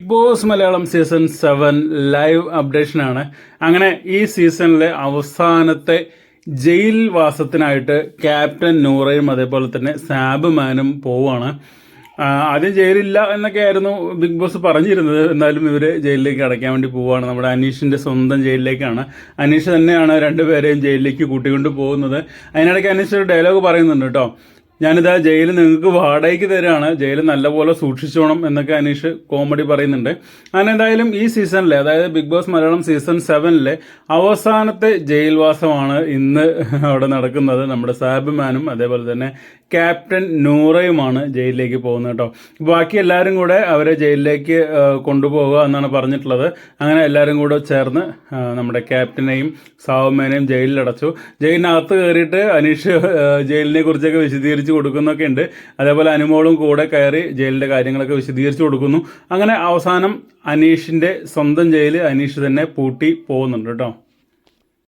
Bigg Boss Malayalam season seven live അപ്ഡേഷനാണ്. അങ്ങനെ ഈ സീസണിലെ അവസാനത്തെ ജയിൽ വാസത്തിനായിട്ട് ക്യാപ്റ്റൻ നൂറയും അതേപോലെ തന്നെ സാബ് മാനും പോവാണ് ആദ്യം ജയിലില്ല എന്നൊക്കെ ആയിരുന്നു ബിഗ് ബോസ് പറഞ്ഞിരുന്നത്. എന്നാലും ഇവർ ജയിലിലേക്ക് അടയ്ക്കാൻ വേണ്ടി പോവുകയാണ് നമ്മുടെ അനീഷിന്റെ സ്വന്തം ജയിലിലേക്കാണ്. അനീഷ് തന്നെയാണ് രണ്ടുപേരെയും ജയിലിലേക്ക് കൂട്ടിക്കൊണ്ട് പോകുന്നത്. അതിനിടയ്ക്ക് അനീഷ് ഒരു ഡയലോഗ് പറയുന്നുണ്ട് കേട്ടോ. ഞാനിതാ ജയിലിൽ നിങ്ങൾക്ക് വാടകയ്ക്ക് തരാണ്. ജയിലിൽ നല്ലപോലെ സൂക്ഷിച്ചോണം എന്നൊക്കെ അനീഷ് കോമഡി പറയുന്നുണ്ട്. അങ്ങനെ എന്തായാലും ഈ സീസണിലെ അതായത് ബിഗ് ബോസ് മലയാളം സീസൺ സെവനിലെ അവസാനത്തെ ജയിൽവാസമാണ് ഇന്ന് അവിടെ നടക്കുന്നത്. നമ്മുടെ സാബിമാനും അതേപോലെ തന്നെ ക്യാപ്റ്റൻ നൂറയുമാണ് ജയിലിലേക്ക് പോകുന്നത് കേട്ടോ. ബാക്കി എല്ലാവരും കൂടെ അവരെ ജയിലിലേക്ക് കൊണ്ടുപോകുക എന്നാണ് പറഞ്ഞിട്ടുള്ളത്. അങ്ങനെ എല്ലാവരും കൂടെ ചേർന്ന് നമ്മുടെ ക്യാപ്റ്റനെയും സാവമ്മേനെയും ജയിലിലടച്ചു. ജയിലിനകത്ത് കയറിയിട്ട് അനീഷ് ജയിലിനെ കുറിച്ചൊക്കെ വിശദീകരിച്ച് കൊടുക്കുന്നൊക്കെ ഉണ്ട്. അതേപോലെ അനുമോളും കൂടെ കയറി ജയിലിന്റെ കാര്യങ്ങളൊക്കെ വിശദീകരിച്ച് കൊടുക്കുന്നു. അങ്ങനെ അവസാനം അനീഷിന്റെ സ്വന്തം ജയിൽ അനീഷ് തന്നെ പൂട്ടി പോകുന്നുണ്ട് കേട്ടോ.